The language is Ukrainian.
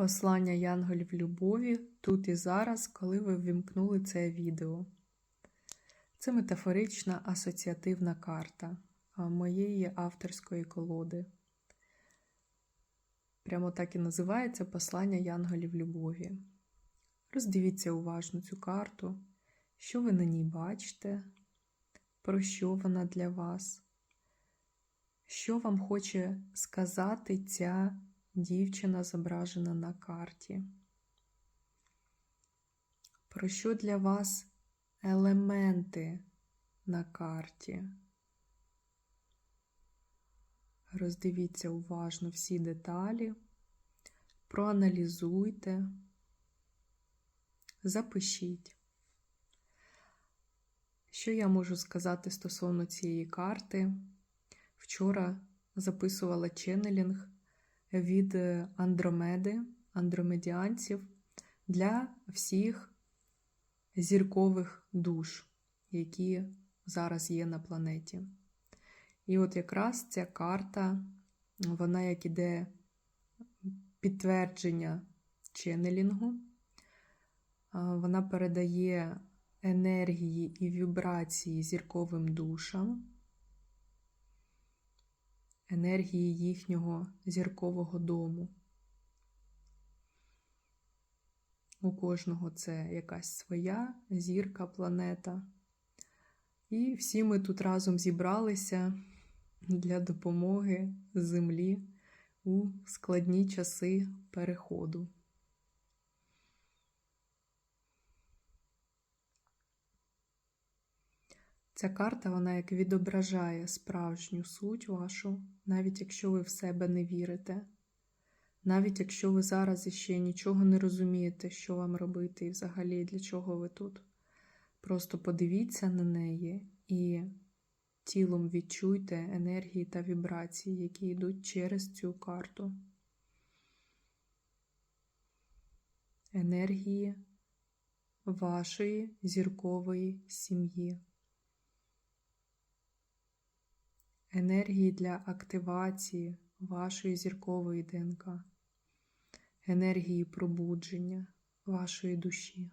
Послання янголів любові тут і зараз, коли ви ввімкнули це відео. Це метафорична асоціативна карта моєї авторської колоди. Прямо так і називається Послання янголів любові. Роздивіться уважно цю карту, що ви на ній бачите, про що вона для вас, що вам хоче сказати ця дівчина зображена на карті. Про що для вас елементи на карті? Роздивіться уважно всі деталі, проаналізуйте, запишіть. Що я можу сказати стосовно цієї карти? Вчора записувала ченнелінг від Андромеди, андромедіанців для всіх зіркових душ, які зараз є на планеті. І от якраз ця карта, вона як іде підтвердження ченнелінгу, вона передає енергії і вібрації зірковим душам енергії їхнього зіркового дому. У кожного це якась своя зірка, планета. І всі ми тут разом зібралися для допомоги Землі у складні часи переходу. Ця карта, вона як відображає справжню суть вашу, навіть якщо ви в себе не вірите, навіть якщо ви зараз іще нічого не розумієте, що вам робити і взагалі для чого ви тут. Просто подивіться на неї і тілом відчуйте енергії та вібрації, які йдуть через цю карту. Енергії вашої зіркової сім'ї. Енергії для активації вашої зіркової ДНК, енергії пробудження вашої душі.